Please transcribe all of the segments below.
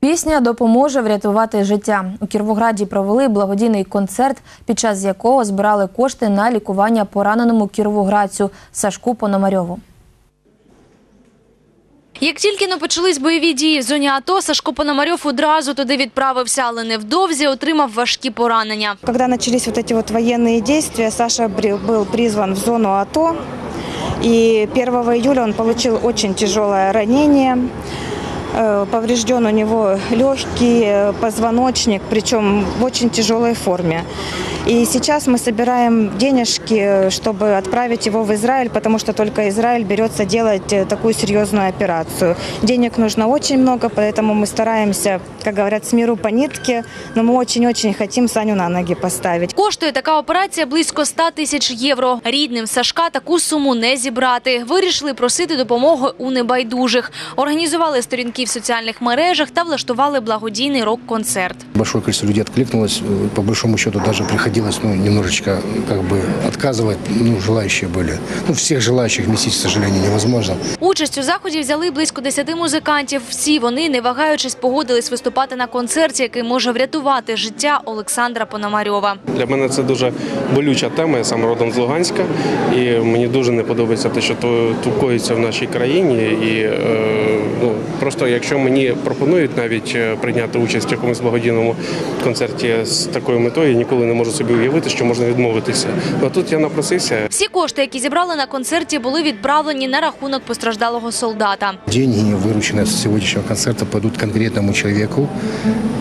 Пісня допоможе врятувати життя. У Кіровограді провели благодійний концерт, під час якого збирали кошти на лікування пораненому кіровоградцю Сашку Пономарьову. Як тільки но почались бойові дії в зоні АТО, Сашко Пономарьов одразу туди відправився, але невдовзі отримав важкі поранення. Когда начались вот эти вот военные действия, Саша бри- был призван в зону АТО. И 1 июля он получил очень тяжелое ранение. Э, Поврежден у него легкий, э, позвоночник, причем в очень тяжелой форме. И сейчас мы собираем денежки, э, чтобы отправить его в Израиль, потому что только Израиль берется делать э, такую серьезную операцию. Денег нужно очень много, поэтому мы стараемся, как говорят, с миру по нитке, но мы очень-очень хотим Саню на ноги поставить. Коштує така операція близько 100 тисяч євро. Рідним Сашка таку суму не зібрати. Вирішили просити допомоги у небайдужих. Організували сторінки в соціальних мережах та влаштували благодійний рок-концерт. Большое количество людей откликнулось. Э, По большому счету даже приходилось ну, немножечко как бы отказывать. Ну, желающие были. Ну, всех желающих вместить, к сожалению, невозможно. Участь у заході взяли близько 10 музикантів. Всі вони, не вагаючись, погодились виступати на концерті, який може врятувати життя Олександра Пономарьова. Для мене це дуже болюча тема. Я сам родом з Луганська, і мені дуже не подобається те, що то тут коїться в нашій країні. І е, ну просто якщо мені пропонують навіть е, прийняти участь в якомусь благодійному концерті з такою метою, я ніколи не можу собі уявити, що можна відмовитися. Ну, А тут я напросився. Всі кошти, які зібрали на концерті, були відправлені на рахунок постраждалого солдата. Деньги, вырученные с сегодняшнего концерта, пойдут конкретному человеку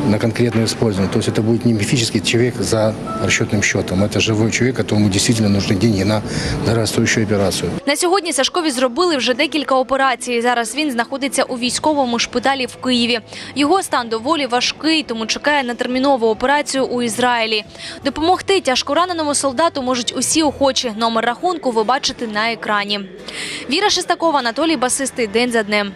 на конкретное использование. То есть это будет не мифический человек за расчетным счетом. Это живой человек, которому действительно нужны деньги на дорогостоящую операцию. На сьогодні Сашкові зробили вже декілька операцій. Зараз він знаходиться у військовому шпиталі в Києві. Його стан доволі важкий, тому чекає на термінову операцію у Ізраїлі. Допомогти тяжкораненому солдату можуть усі охочі. Номер рахунку ви бачите на екрані. Віра Шестакова, Анатолій Басистий. День за днем.